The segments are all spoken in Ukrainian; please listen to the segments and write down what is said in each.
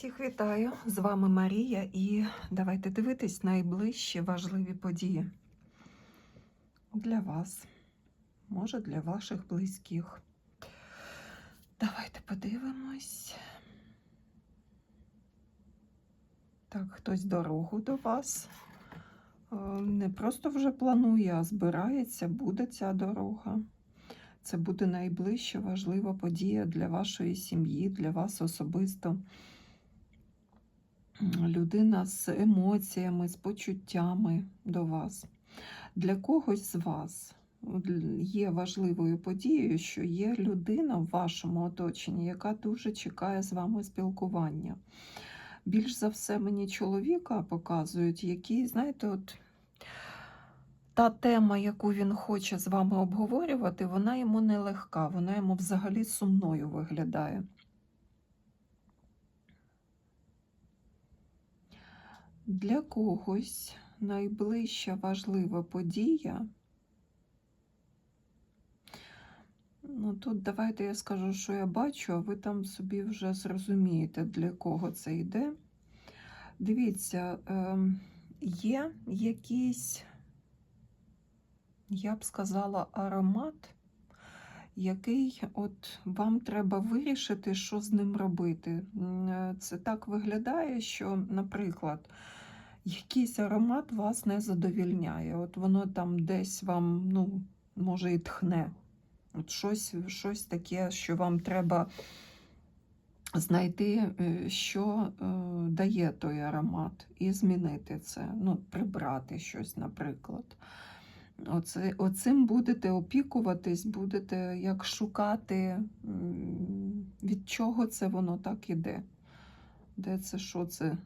Всіх вітаю! З вами Марія, і давайте дивитись найближчі важливі події для вас, може, для ваших близьких. Давайте подивимось. Так, хтось дорогу до вас. е, Не просто вже планує, а збирається, буде ця дорога. Це буде найближча важлива подія для вашої сім'ї, для вас особисто. Людина з емоціями, з почуттями до вас. Для когось з вас є важливою подією, що є людина в вашому оточенні, яка дуже чекає з вами спілкування. Більш за все, мені чоловіка показують, який, знаєте, от та тема, яку він хоче з вами обговорювати, вона йому нелегка, вона йому взагалі сумною виглядає. Для когось найближча важлива подія. Ну, тут давайте я скажу, що я бачу, а ви там собі вже зрозумієте, для кого це йде. Дивіться, ем, є якийсь, я б сказала, аромат, який от вам треба вирішити, що з ним робити. Е, Це так виглядає, що, наприклад, якийсь аромат вас не задовільняє. От воно там десь вам, ну, може, і тхне. От щось, щось таке, що вам треба знайти, е, що е, дає той аромат, і змінити це, ну, прибрати щось, наприклад. Оце, оцим будете опікуватись, будете як шукати, від чого це воно так іде. Де це, що це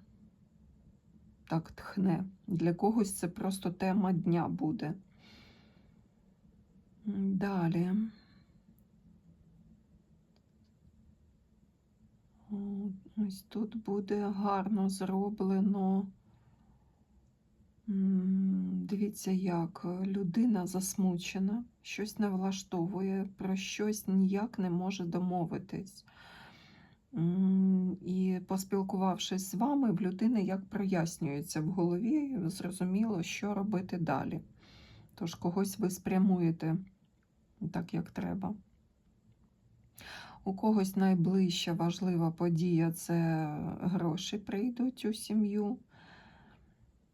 так тхне. Для когось це просто тема дня буде. Далі. Ось тут буде гарно зроблено. Дивіться, як людина засмучена, щось не влаштовує, про щось ніяк не може домовитись. І поспілкувавшись з вами, в людини як прояснюється в голові, зрозуміло, що робити далі. Тож когось ви спрямуєте так, як треба. У когось найближча важлива подія це гроші прийдуть у сім'ю,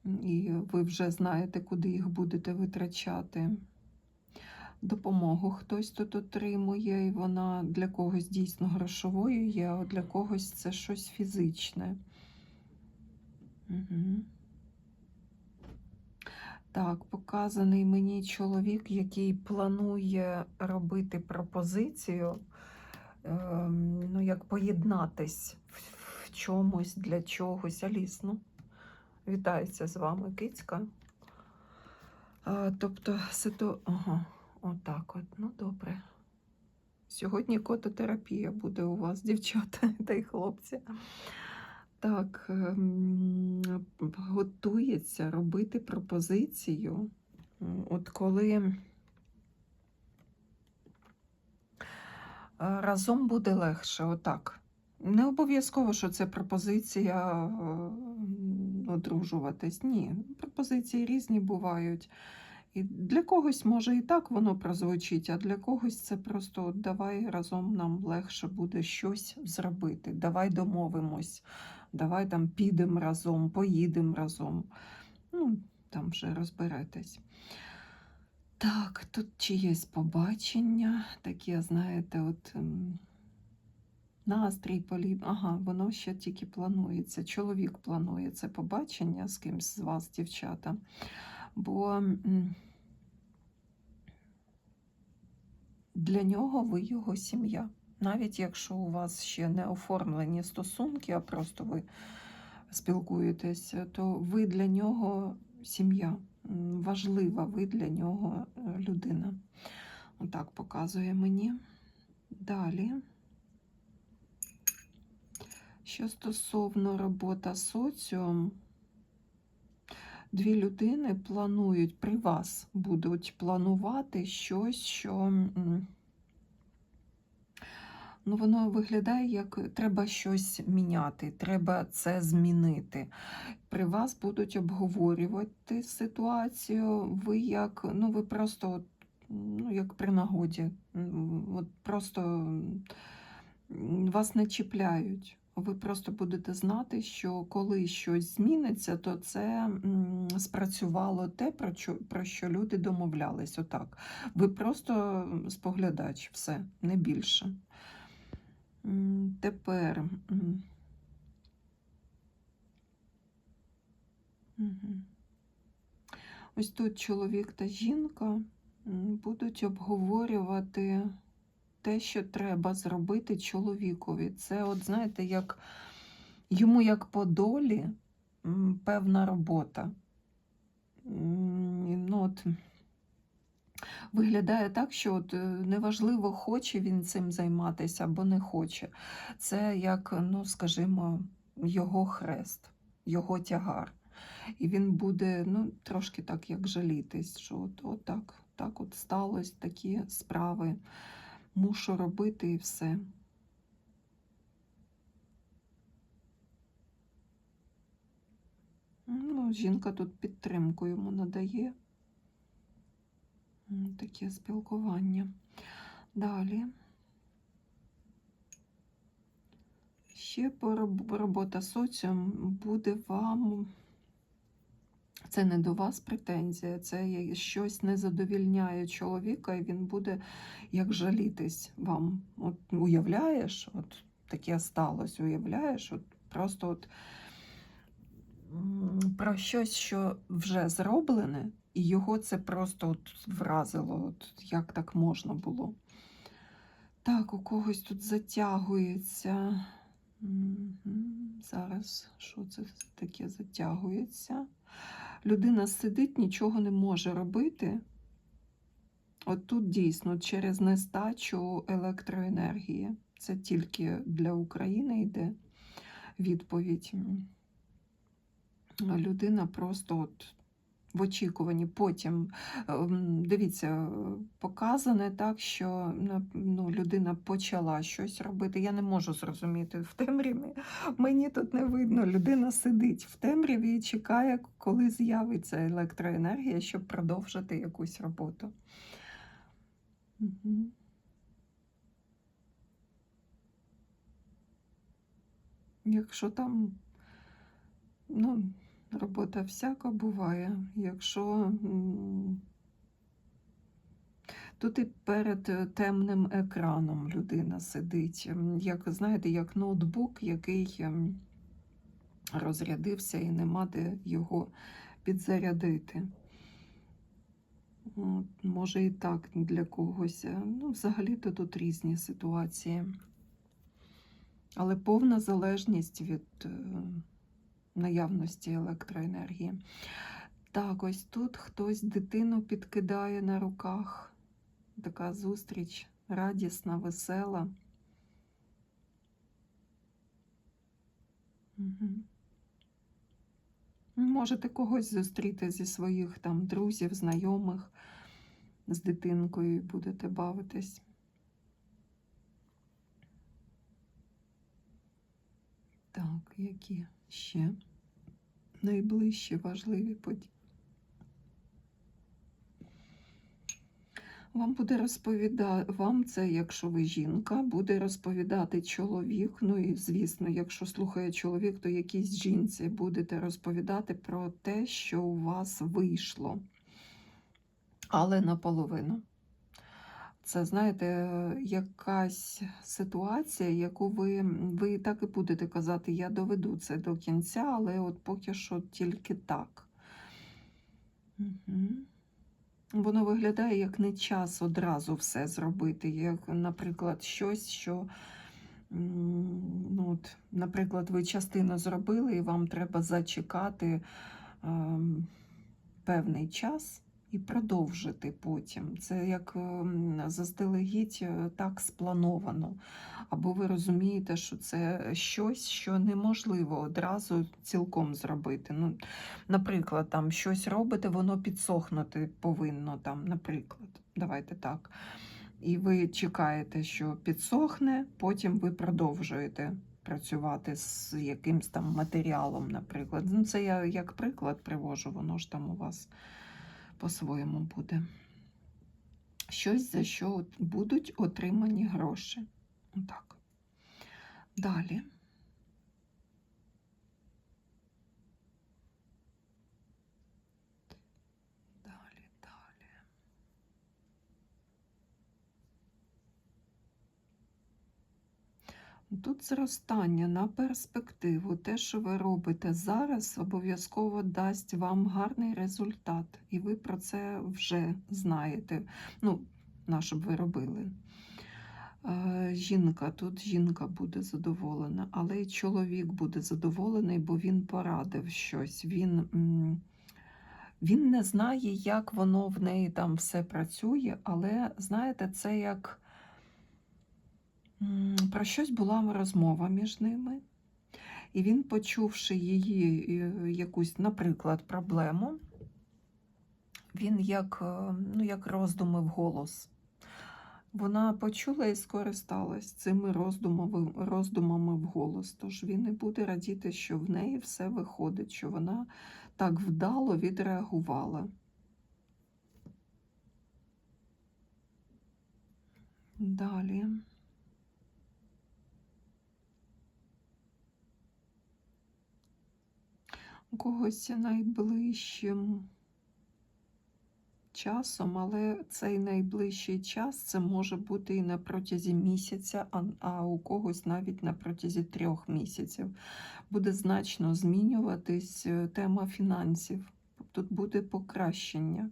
і ви вже знаєте, куди їх будете витрачати. Допомогу хтось тут отримує, і вона для когось дійсно грошовою є, а для когось це щось фізичне. Угу. Так, показаний мені чоловік, який планує робити пропозицію, ем, ну, як поєднатись в, чомусь для чогось. Аліс, ну, вітається з вами, кицька. А, тобто, ситу... ага, отак от, ну добре. Сьогодні кототерапія буде у вас, дівчата та й хлопці. Так, ем, готується робити пропозицію. От коли е, разом буде легше, отак. Не обов'язково, що це пропозиція е, одружуватись. Ні, пропозиції різні бувають. І для когось може і так воно прозвучить, а для когось це просто от давай разом нам легше буде щось зробити. Давай домовимось, давай там підемо разом, поїдемо разом. Ну, там вже розберетесь. Так, тут чиєсь побачення, таке, знаєте, от настрій полі... Ага, воно ще тільки планується. Чоловік планує це побачення з кимсь з вас, дівчата. Бо для нього ви його сім'я. Навіть якщо у вас ще не оформлені стосунки, а просто ви спілкуєтесь, то ви для нього сім'я. Важлива ви для нього е, людина. Отак показує мені. Далі. Що стосовно робота соціум, дві людини планують при вас, будуть планувати щось, що Ну, воно виглядає як треба щось міняти, треба це змінити. При вас будуть обговорювати ситуацію. Ви як, ну ви просто ну, як при нагоді. От просто вас не чіпляють. Ви просто будете знати, що коли щось зміниться, то це спрацювало те, про що, люди домовлялись. Отак. Ви просто споглядач, все, не більше. Тепер. Ось тут чоловік та жінка будуть обговорювати те, що треба зробити чоловікові. Це, от знаєте, як йому як по долі певна робота. Ну, от, виглядає так, що от, е, неважливо, хоче він цим займатися або не хоче. Це як, ну, скажімо, його хрест, його тягар. І він буде ну, трошки так, як жалітись, що от, от так, так от сталося, такі справи мушу робити і все. Ну, жінка тут підтримку йому надає. Таке спілкування. Далі. Ще робота соціум буде вам. Це не до вас претензія, це щось не задовільняє чоловіка, і він буде як жалітись вам. От уявляєш, от таке сталося, уявляєш, от просто от про щось, що вже зроблене, і його це просто от вразило. От як так можна було? Так, у когось тут затягується. Зараз що це таке затягується? Людина сидить, нічого не може робити. От тут дійсно через нестачу електроенергії. Це тільки для України йде відповідь. Людина просто от в очікуванні. Потім ем, дивіться, показане так, що ну, людина почала щось робити. Я не можу зрозуміти в темряві. Мені тут не видно. Людина сидить в темряві і чекає, коли з'явиться електроенергія, щоб продовжити якусь роботу. Мгм. Якщо там, ну, робота всяка буває, якщо тут і перед е, темним екраном людина сидить, як знаєте, як ноутбук, який ем, розрядився і нема де його підзарядити. Може і так для когось. е, Ну, взагалі-то тут різні ситуації. Але повна залежність від е, наявності електроенергії. Так, ось тут хтось дитину підкидає на руках. Така зустріч радісна, весела. Угу. Можете когось зустріти зі своїх там друзів, знайомих з дитинкою і будете бавитись. Так, які ще найближчі важливі події? Вам буде розповідати, вам це, якщо ви жінка, буде розповідати чоловік. Ну і звісно, якщо слухає чоловік, то якійсь жінці будете розповідати про те, що у вас вийшло, але наполовину. Це, знаєте, якась ситуація, яку ви, ви так і будете казати, я доведу це до кінця, але от поки що тільки так. Угу. Воно виглядає як не час одразу все зробити, як, наприклад, щось, що, ну, от, наприклад, ви частину зробили, і вам треба зачекати ем, певний час і продовжити потім. Це як ем, заздалегідь е, так сплановано. Або ви розумієте, що це щось, що неможливо одразу цілком зробити. Ну, наприклад, там щось робите, воно підсохнути повинно там, наприклад. Давайте так. і ви чекаєте, що підсохне, потім ви продовжуєте працювати з якимсь там матеріалом, наприклад. Ну, це я як приклад привожу, воно ж там у вас по-своєму буде. Щось, за що будуть отримані гроші. Так. Далі. Далі, Тут зростання на перспективу. Те, що ви робите зараз, обов'язково дасть вам гарний результат. І ви про це вже знаєте. Ну, на щоб ви робили. Е, Жінка, тут жінка буде задоволена, але й чоловік буде задоволений, бо він порадив щось. Він, він не знає, як воно в неї там все працює, але знаєте, це як про щось була розмова між ними. І він, почувши її е, якусь, наприклад, проблему, він як, е, ну, як роздумив голос. Вона почула і скористалась цими роздумами, роздумами вголос. Тож він і буде радіти, що в неї все виходить, що вона так вдало відреагувала. Далі. Когось найближчим часом, але цей найближчий час це може бути і на протязі місяця, а, у когось навіть на протязі трьох місяців. Буде значно змінюватись е, тема фінансів. Тут буде покращення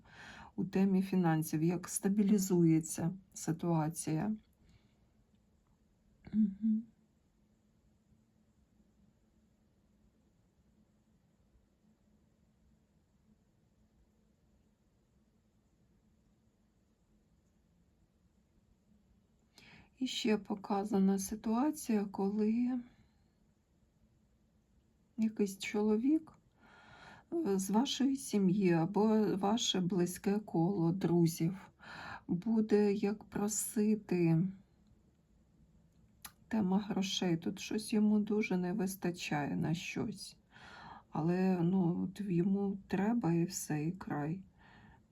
у темі фінансів, як стабілізується ситуація. Угу. І ще показана ситуація, коли якийсь чоловік е, з вашої сім'ї або ваше близьке коло друзів буде як просити тема грошей. Тут щось йому дуже не вистачає на щось. Але ну, от йому треба і все, і край.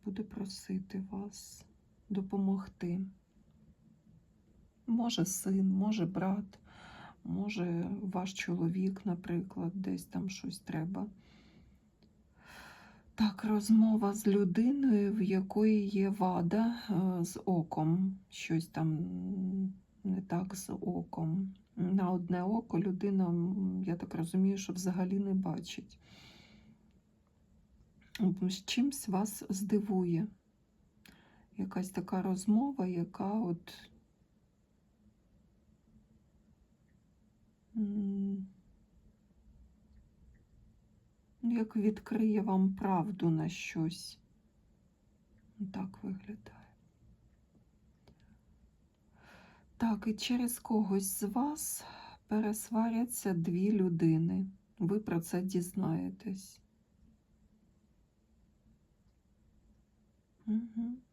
Буде просити вас допомогти. Може син, може брат, може ваш чоловік, наприклад, десь там щось треба. Так, розмова з людиною, в якої є вада е, з оком. Щось там не так з оком. На одне око людина, я так розумію, що взагалі не бачить. З чимсь вас здивує. Якась така розмова, яка от. Як відкриє вам правду на щось. Так виглядає. Так, і через когось з вас пересваряться дві людини. Ви про це дізнаєтесь. Угу.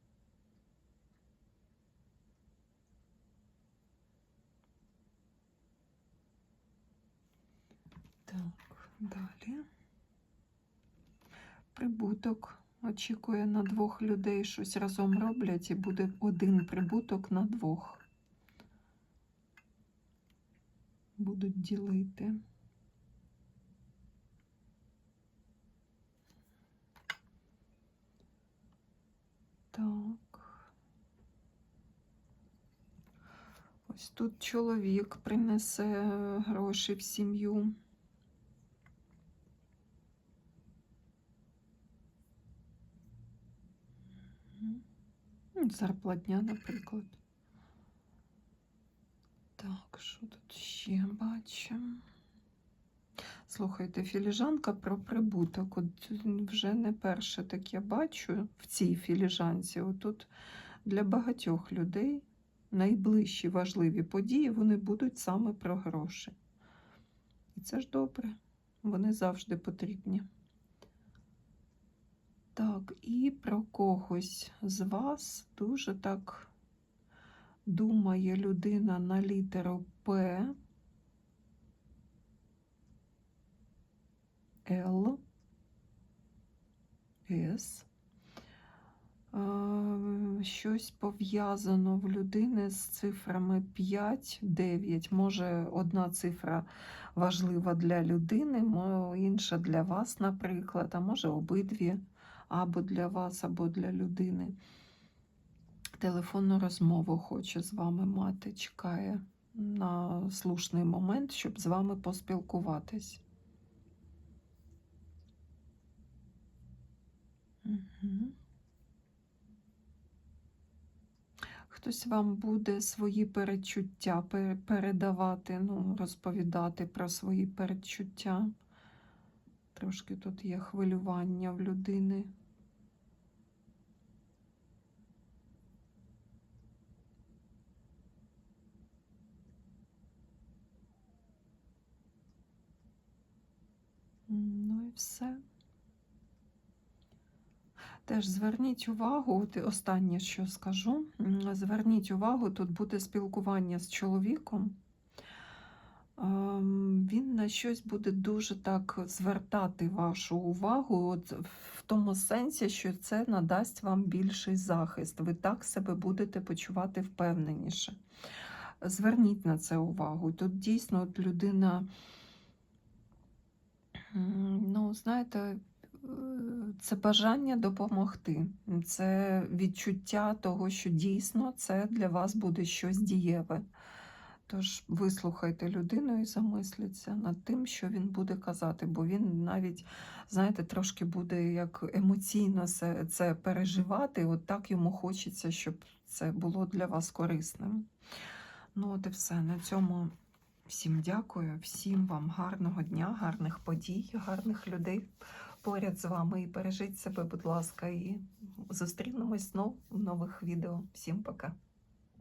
Так, далі. Прибуток очікує на двох людей, щось разом роблять, і буде один прибуток на двох. Будуть ділити. Так. Ось тут чоловік принесе гроші в сім'ю. Зарплатня, наприклад. Так, що тут ще бачимо? Слухайте, філіжанка про прибуток. От вже не перше таке бачу в цій філіжанці. Отут для багатьох людей найближчі важливі події вони будуть саме про гроші. І це ж добре, вони завжди потрібні. Так, і про когось з вас дуже так Думає людина на літеру П, Л, С. Щось пов'язано в людини з цифрами 5, 9. Може, одна цифра важлива для людини, інша для вас, наприклад, а може обидві, або для вас, або для людини. Телефонну розмову хоче з вами мати, чекає на слушний момент, щоб з вами поспілкуватись. Хтось вам буде свої перечуття передавати, ну, розповідати про свої перечуття. Трошки тут є хвилювання в людини. М, Ну і все. Теж зверніть увагу, останнє, що скажу. Зверніть увагу, тут буде спілкування з чоловіком. Ем, Він на щось буде дуже так звертати вашу увагу, от в тому сенсі, що це надасть вам більший захист. Ви так себе будете почувати впевненіше. Зверніть на це увагу. Тут дійсно от людина, ну, знаєте, е, це бажання допомогти, це відчуття того, що дійсно це для вас буде щось дієве. Тож вислухайте людину і замисліться над тим, що він буде казати, бо він навіть, знаєте, трошки буде як емоційно це, переживати. От так йому хочеться, щоб це було для вас корисним. Ну, от і все. На цьому всім дякую, всім вам гарного дня, гарних подій, гарних людей поряд з вами. І бережіть себе, будь ласка, і зустрінемось знов в нових відео. Всім пока.